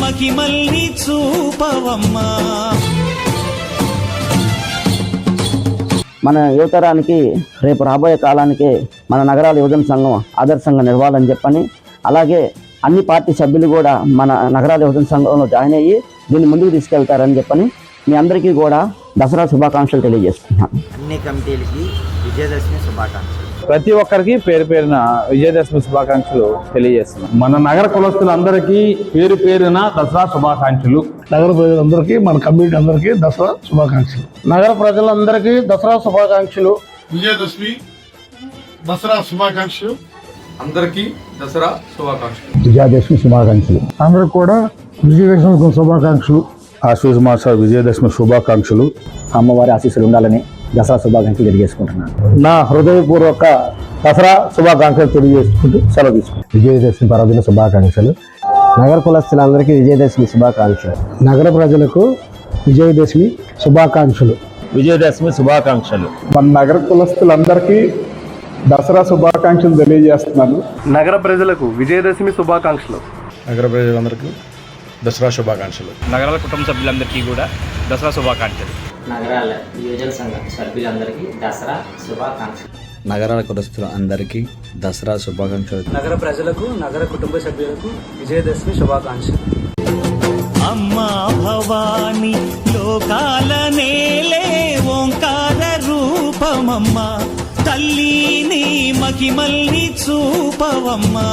మహిమల్ని చూపవమ్మా. మన యువతరానికి రేపు రాబోయే కాలానికి మన నగరాల యువజన సంఘం ఆదర్శంగా నిలవాలని చెప్పని అలాగే అన్ని పార్టీ సభ్యులు కూడా మన నగరాల యువజన సంఘంలో జాయిన్ అయ్యి దీన్ని ముందుకు తీసుకెళ్తారని చెప్పని మీ అందరికీ కూడా దసరా శుభాకాంక్షలు తెలియజేస్తున్నాను. అన్ని కమిటీలకి విజయదశమి శుభాకాంక్షలు. ప్రతి ఒక్కరికి పేరు పేరున విజయదశమి శుభాకాంక్షలు తెలియజేస్తున్నాం. మన నగర కులస్తులందరికీ పేరు పేరున దసరా శుభాకాంక్షలు. నగర ప్రజలందరికీ మన కమ్యూనిటీ అందరికీ దసరా శుభాకాంక్షలు. నగర ప్రజలందరికీ దసరా శుభాకాంక్షలు. విజయదశమి దసరా శుభాకాంక్షలు. అందరికీ దసరా శుభాకాంక్షలు. విజయదశమి శుభాకాంక్షలు. అందరికి కూడా విజయదశమి శుభాకాంక్షలు. ఆశ్వీజ మాస విజయదశమి శుభాకాంక్షలు. అమ్మవారి ఆశీస్సులు ఉండాలని దసరా శుభాకాంక్షలు తెలియజేసుకుంటున్నాను. నా హృదయపూర్వక దసరా శుభాకాంక్షలు తెలియజేసుకుంటూ సెలవు తీసుకుంటాం విజయదశమి పర్వదిన శుభాకాంక్షలు. నగర కులస్తులందరికీ విజయదశమి శుభాకాంక్షలు. నగర ప్రజలకు విజయదశమి శుభాకాంక్షలు. విజయదశమి శుభాకాంక్షలు. మన నగర కులస్తులందరికీ దసరా శుభాకాంక్షలు తెలియజేస్తున్నాను. నగర ప్రజలకు విజయదశమి శుభాకాంక్షలు. నగర ప్రజలందరికీ దసరా శుభాకాంక్షలు. నగరాల కుటుంబ సభ్యులందరికీ కూడా దసరా శుభాకాంక్షలు. నగరాల యువజన సంఘ సభ్యులందరికీ దసరా శుభాకాంక్షలు. నగరాల కులస్తులు అందరికీ దసరా శుభాకాంక్షలు. నగర ప్రజలకు నగర కుటుంబ సభ్యులకు విజయదశమి శుభాకాంక్షలు. అమ్మా భవాని లోకాల నేలే ఓంకార రూపమమ్మా. తల్లి నీ మహిమల్ని చూపవమ్మా.